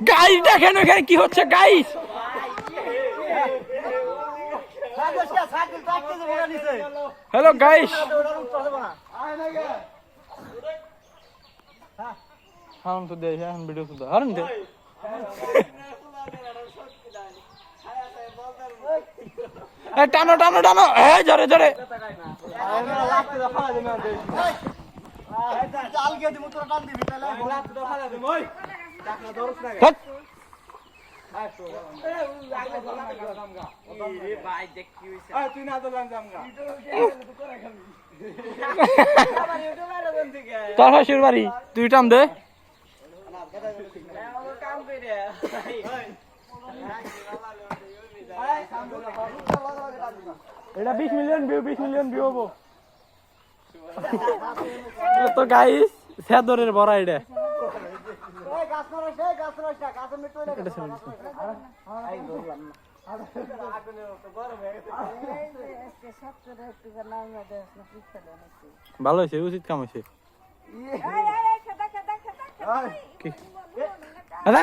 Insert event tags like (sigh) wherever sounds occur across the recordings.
Guys দেখেন এখানে কি হচ্ছে গাইস? হ্যালো গাইস হারুন তো দেয় হ্যাঁ ভিডিও তো হারুন দে। (laughs) টানো টানো টানো। এ জরে জরে। তোর বাড়ি তুই টান দে। এটা বিশ মিলিয়ন ভিউ বিশ মিলিয়ন ভিউ হব। তো গাইস সেদরের বড় এটা। ভালো হয়েছে উচিত কাম হয়েছে। কি? দাদা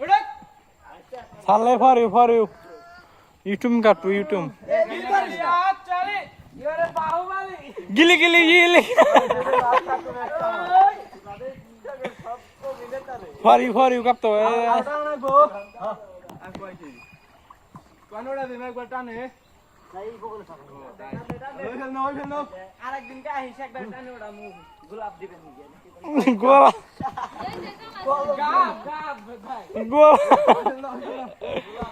রে ছাড়লে for you for you YouTube কাটু YouTube গিলি গিলি গিলি ফর ইউ ফর ইউ কাটতো আরেকদিনকে আহিস একবার টানে ওটা মুখ গোলাপ দিবেন গোলা গাব গাব ভাই গোলা